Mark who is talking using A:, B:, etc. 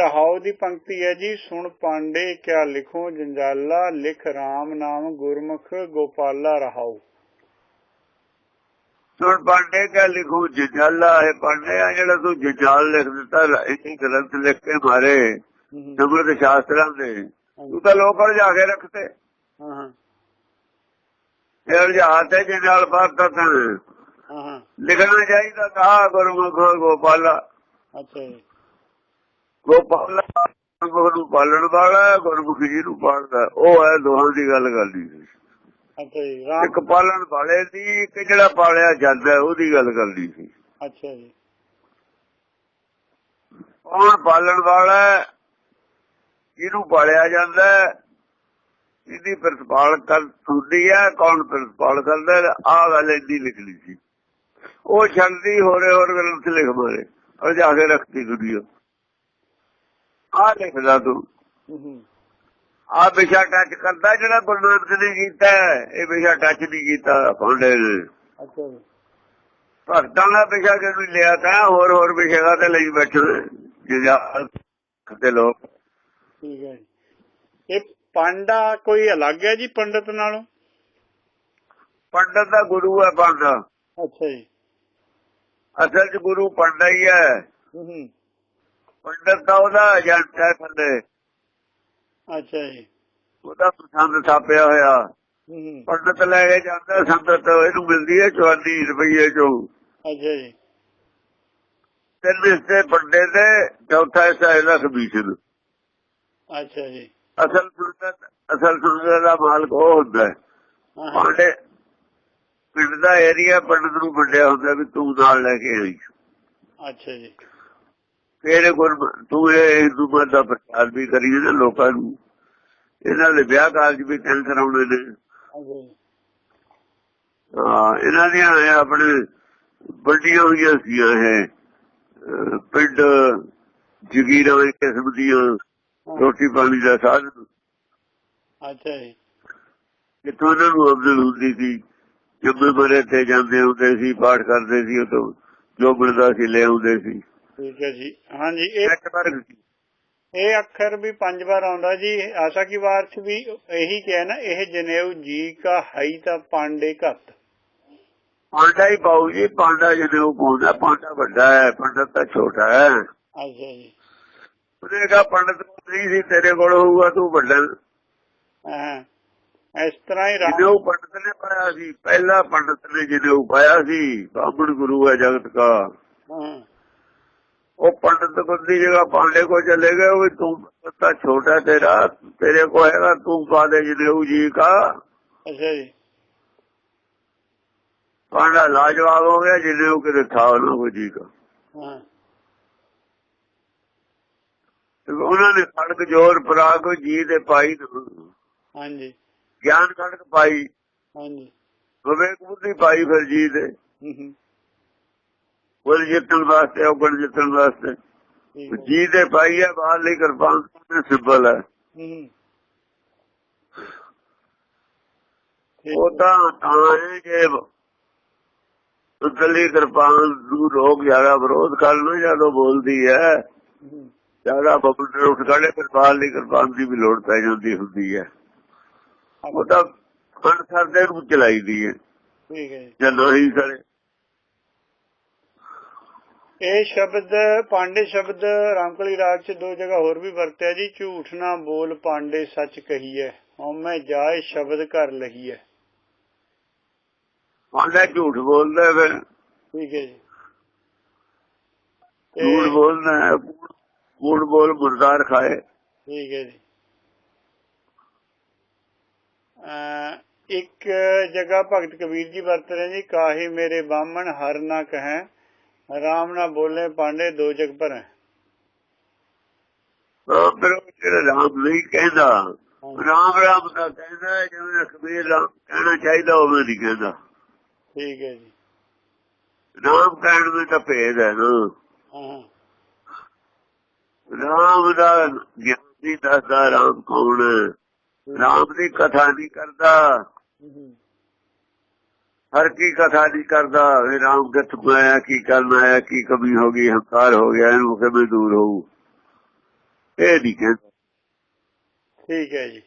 A: ਰਹਾਉ ਦੀ ਪੰਕਤੀ ਹੈ ਜੀ। ਸੁਣ ਪਾਂਡੇ ਕਿਆ ਲਿਖੋ ਜੰਜਾਲਾ ਲਿਖ RAM ਨਾਮ ਗੁਰਮੁਖ ਗੋਪਾਲਾ ਰਹਾਉ।
B: ਸੁਣ ਪਾਂਡੇ ਕਾ ਲਿਖੂ ਜਜਾਲਾ ਹੈ ਪਾਂਡੇ ਆ ਜਿਹੜਾ ਤੂੰ ਜਜਾਲ ਲਿਖ ਦਿੱਤਾ ਇਹ ਗ੍ਰੰਥ ਲਿਖ ਕੇ ਮਾਰੇ ਨਮਰਤ ਸ਼ਾਸਤਰਾਂ ਦੇ। ਤੂੰ ਤਾਂ ਲੋਕਾਂ ਜਾ ਕੇ ਰੱਖਤੇ।
A: ਹਾਂ ਹਾਂ
B: ਫਿਰ ਜਹਾਜ਼ ਤੇ ਜਜਾਲ ਬਾਤ ਤਾਂ
A: ਹਾਂ ਹਾਂ
B: ਲਿਖਣਾ ਚਾਹੀਦਾ ਕਾ ਗੁਰਮੁਖ ਗੋਪਾਲਾ।
A: ਅੱਛਾ ਜੀ
B: ਗੋਪਾਲਾ ਗੁਰਮੁਖ ਨੂੰ ਪਾਲਣ ਵਾਲਾ ਗੁਰਮੁਖ ਜੀ ਨੂੰ ਪਾਲਦਾ ਉਹ ਹੈ ਦੋਹਾਂ ਦੀ ਗੱਲ ਕਰਦੀ ਸੀ
A: ਅੱਛਾ ਜੀ ਰਾਮ
B: ਇੱਕ ਪਾਲਣ ਵਾਲੇ ਦੀ ਇੱਕ ਜਿਹੜਾ ਪਾਲਿਆ ਜਾਂਦਾ ਉਹਦੀ ਗੱਲ ਕਰਦੀ ਸੀ
A: ਅੱਛਾ ਜੀ।
B: ਕੌਣ ਪਾਲਣ ਵਾਲਾ ਹੈ? ਜਿਹਨੂੰ ਪਾਲਿਆ ਜਾਂਦਾ ਇਹਦੀ ਪ੍ਰਤਪਾਲ ਕਰ ਹੁੰਦੀ ਹੈ ਕੌਣ ਪ੍ਰਤਪਾਲ ਕਰਦਾ ਆ ਗੱਲ ਇੰਦੀ ਲਿਖਣੀ ਸੀ। ਉਹ ਛੱਡਦੀ ਹੋਰੇ ਹੋਰ ਗ੍ਰੰਥ ਲਿਖ ਮਾਰੇ ਔਰ ਜਾ ਕੇ ਰੱਖਤੀ ਦੁਨੀਆ। ਆ ਲਿਖਦਾ ਤੂੰ। ਆ ਵਿਸ਼ਾ ਟੱਚ ਕਰਦਾ ਜਿਹੜਾ ਗੁਰੂ ਨਾਨਕ ਨੇ ਕੀਤਾ ਇਹ ਵਿਸ਼ਾ ਟੱਚ ਨਹੀਂ ਕੀਤਾ ਪਾਂਡੇ ਨੇ।
A: ਅੱਛਾ
B: ਭਗਤਾਂ ਦਾ ਵਿਸ਼ਾ ਜਦੋਂ ਲਿਆ ਤਾਂ ਹੋਰ ਹੋਰ ਵਿਸ਼ਾ ਤੇ ਲਈ ਬੈਠੇ ਜੇ ਜਾ ਤੇ ਲੋਕ।
A: ਠੀਕ ਹੈ ਇਹ ਪਾਂਡਾ ਕੋਈ ਅਲੱਗ ਹੈ ਜੀ ਪੰਡਤ ਨਾਲੋਂ?
B: ਪੰਡਤ ਦਾ ਗੁਰੂ ਹੈ ਪੰਡਾ।
A: ਅੱਛਾ ਜੀ।
B: ਅਸਲ ਚ ਗੁਰੂ ਪੰਡਾ ਹੀ ਹੈ। ਪੰਡਤ ਤਾਂ ਉਹਦਾ ਏਜੰਟ ਹੈ ਥੱਲੇ।
A: ਅੱਛਾ ਜੀ।
B: ਉਹਦਾ ਪਸੰਦ ਥਾਪਿਆ ਹੋਇਆ। ਪੰਡਤ ਲੈ ਕੇ ਜਾਂਦਾ ਸੰਗਤ ਇਹਨੂੰ ਮਿਲਦੀ ਹੈ 44 ਰੁਪਏ ਚੋਂ।
A: ਅੱਛਾ ਜੀ।
B: ਤਿੰਨ ਹਿੱਸੇ ਪੰਡੇ ਦੇ ਚੌਥਾ ਹਿੱਸਾ ਇਹਦਾ ਕਮਿਸ਼ਨ
A: ਅੱਛਾ ਜੀ।
B: ਅਸਲ ਸੰਗਤ ਅਸਲ ਸੰਗਤ ਦਾ ਮਾਲਕ ਉਹ ਹੁੰਦਾ ਹਾਂ। ਪਾਂਡੇ ਪਿੰਡ ਦਾ ਏਰੀਆ ਪੰਡਤ ਨੂੰ ਵੰਡਿਆ ਹੁੰਦਾ ਵੀ ਤੂੰ ਨਾਲ ਲੈ ਕੇ ਆਈ।
A: ਅੱਛਾ ਜੀ।
B: ਤੇਰੇ ਗੁਰ ਤੂੰ ਇਹ ਹਿੰਦੂ ਮਤ ਦਾ ਪ੍ਰਚਾਰ ਵੀ ਕਰੀ ਨਾ ਲੋਕਾਂ ਨੂੰ। ਇਹਨਾਂ ਦੇ ਵਿਆਹ ਕਾਰਜ ਵੀ ਤਿੰਨ ਕਰਾਉਣੇ ਨੇ। ਹਾਂ ਇਹਨਾਂ ਦੀਆਂ ਆਪਣੇ ਵੱਡੀਆਂ ਹੋਈਆਂ ਸੀ ਇਹ ਪਿੰਡ ਜਗੀਰਾਂ ਇੱਕ ਕਿਸਮ ਦੀਆਂ ਰੋਟੀ ਪਾਣੀ ਦਾ ਸਾਧਨ।
A: ਅੱਛਾ ਜੀ।
B: ਜਿੱਥੋਂ ਇਹਨਾਂ ਨੂੰ ਆਮਦਨ ਹੁੰਦੀ ਸੀ। ਜੰਮੇ ਮਰੇ ਤੇ ਜਾਂਦੇ ਹੁੰਦੇ ਸੀ ਪਾਠ ਕਰਦੇ ਸੀ ਉਦੋਂ ਜੋ ਮਿਲਦਾ ਸੀ ਲੈ ਆਉਂਦੇ ਸੀ।
A: ਠੀਕ ਹੈ ਜੀ। ਹਾਂਜੀ ਇਹ
B: ਸੀ
A: ਇਹ ਅੱਖਰ ਵੀ ਪੰਜ ਵਾਰ ਆਉਂਦਾ ਜੀ। ਆਸ਼ਾ ਕੀ ਵਾਰ ਚ ਵੀ ਇਹੀ ਕਿਹਾ ਨਾ ਇਹ ਜਨੇਊ ਜੀ ਕਾ ਹਈ ਤਾਂ ਪਾਂਡੇ ਘੱਤ।
B: ਪਾਂਡਾ ਹੀ ਪਾਉ ਜੀ ਪਾਂਡਾ ਉਹ ਪਾਉਂਦਾ ਪਾਂਡਾ ਵੱਡਾ ਹੈ ਪੰਡਤ ਤਾਂ ਛੋਟਾ ਹੈ।
A: ਅੱਛਾ ਜੀ।
B: ਉਹਨੇ ਕਹਾ ਪੰਡਤ ਨਹੀਂ ਸੀ ਤੇਰੇ ਕੋਲ ਹੋਊਗਾ ਤੂੰ ਵੱਡਾ।
A: ਹਾਂ ਇਸ ਤਰ੍ਹਾਂ ਹੀ
B: ਉਹ ਪੰਡਤ ਨੇ ਪਾਇਆ ਸੀ। ਪਹਿਲਾ ਪੰਡਤ ਨੇ ਉਹ ਪਾਇਆ ਸੀ। ਬਾਬੜ ਗੁਰੂ ਹੈ ਜਗਤ ਦਾ
A: ਹਾਂ।
B: ਉਹ ਪੰਡਤ ਕੋਲ ਦੀ ਜਗ੍ਹਾ ਪਾਂਡੇ ਕੋ ਚਲੇ ਗਏ ਉਹ ਤੂੰ ਤਾਂ ਛੋਟਾ ਤੇਰਾ ਤੇਰੇ ਕੋ ਹੈਗਾ ਤੂੰ ਪਾ ਦੇ ਜਿਹਨੇ ਉਹ ਜੀ ਕਾ?
A: ਅੱਛਾ ਜੀ।
B: ਪਾਂਡਾ ਲਾਜਵਾਬ ਹੋ ਗਿਆ ਉਹ ਕਿਤੇ ਥਾ ਨਾ ਉਹ ਜੀ ਕਾ।
A: ਹਾਂ।
B: ਉਹਨਾਂ ਨੇ ਖੜਕ ਜੋਰ ਪ੍ਰਾਗ ਜੀ ਦੇ ਪਾਈ
A: ਹਾਂਜੀ।
B: ਗਿਆਨ ਖੜਕ ਪਾਈ।
A: ਹਾਂਜੀ।
B: ਵਿਵੇਕ ਬੁੱਧੀ ਪਾਈ ਫਿਰ ਜੀ ਦੇ ਉਹ ਜਿੱਤਣ ਵਾਸਤੇ ਉਹ ਗੁਣ ਜਿੱਤਣ ਵਾਸਤੇ।
A: ਹੈ
B: ਜੀ ਦੇ ਪਾਈ ਹੈ ਬਾਹਰ ਲਈ ਕਿਰਪਾਨ ਤੇ ਸਿੰਬਲ ਹੈ ਉਹ ਤਾਂ ਹੈ ਜੇ ਉਤਲੀ ਕਿਰਪਾਨ ਨੂੰ ਲੋਕ ਜ਼ਿਆਦਾ ਵਿਰੋਧ ਕਰਨ ਜਦੋਂ ਬੋਲਦੀ ਹੈ। ਜ਼ਿਆਦਾ ਬਬਲ ਉੱਠ ਫਿਰ ਬਾਹਰ ਲਈ ਕਿਰਪਾਨ ਦੀ ਵੀ ਲੋੜ ਪੈ ਜਾਂਦੀ ਹੁੰਦੀ ਹੈ। ਉਹ ਤਾਂ ਖੰਡ ਸਰਦੇ ਨੂੰ ਚਲਾਈਦੀ ਹੈ।
A: ਠੀਕ ਹੈ ਜੀ।
B: ਜਦੋਂ ਹੀ ਕਰੇ
A: ਇਹ ਸ਼ਬਦ ਪਾਂਡੇ ਸ਼ਬਦ ਰਾਮਕਲੀ ਰਾਗ ਚ ਦੋ ਜਗ੍ਹਾ ਹੋਰ ਵੀ ਵਰਤਿਆ ਜੀ। ਝੂਠ ਨਾ ਬੋਲ ਪਾਂਡੇ ਸੱਚ ਕਹੀਐ। ਹਉਮੈ ਜਾਏ ਸ਼ਬਦ ਘਰ ਲਹੀਐ।
B: ਆਂਦਾ ਝੂਠ ਬੋਲਦਾ ਫਿਰ।
A: ਠੀਕ ਹੈ ਜੀ।
B: ਝੂਠ ਬੋਲਦਾ ਕੂੜ ਬੋਲ ਮੁਰਦਾਰ ਖਾਏ।
A: ਠੀਕ ਹੈ ਜੀ। ਇੱਕ ਜਗ੍ਹਾ ਭਗਤ ਕਬੀਰ ਜੀ ਵਰਤ ਰਹੇ ਜੀ ਕਾਹੇ ਮੇਰੇ ਬਾਹਮਣ ਹਰ ਨਾ ਕਹੈ। ਰਾਮ ਨਾ ਬੋਲੇ ਪਾਂਡੇ ਦੋ ਜਗ ਭਰੈ।
B: ਫਿਰ ਉਹ ਜਿਹੜਾ ਰਾਮ ਨਹੀਂ ਕਹਿੰਦਾ ਰਾਮ ਰਾਮ ਦਾ ਕਹਿੰਦਾ ਜਿਵੇਂ ਕਬੀਰ ਰਾਮ ਕਹਿਣਾ ਚਾਹੀਦਾ ਉਵੇਂ ਨਹੀਂ ਕਹਿੰਦਾ।
A: ਠੀਕ ਹੈ ਜੀ।
B: ਰਾਮ ਕਹਿਣ ਵਿੱਚ ਤਾਂ ਭੇਦ ਹੈ ਨਾ। ਰਾਮ ਦਾ ਗਿਆਨ ਦੱਸਦਾ ਰਾਮ ਕੌਣ। ਰਾਮ ਦੀ ਕਥਾ ਨਹੀਂ ਕਰਦਾ। ਹਰ ਕੀ ਕਥਾ ਨਹੀਂ ਕਰਦਾ। ਵੀ ਰਾਮ ਕਿੱਥੋਂ ਆਇਆ ਕੀ ਕਰਨ ਆਇਆ ਕੀ ਕਮੀ ਹੋ ਗਈ, ਹੰਕਾਰ ਹੋ ਗਿਆ, ਇਹਨੂੰ ਕਿਵੇਂ ਦੂਰ ਹੋਊ? ਇਹ ਨਹੀਂ ਕਹਿੰਦਾ।
A: ਠੀਕ ਹੈ ਜੀ।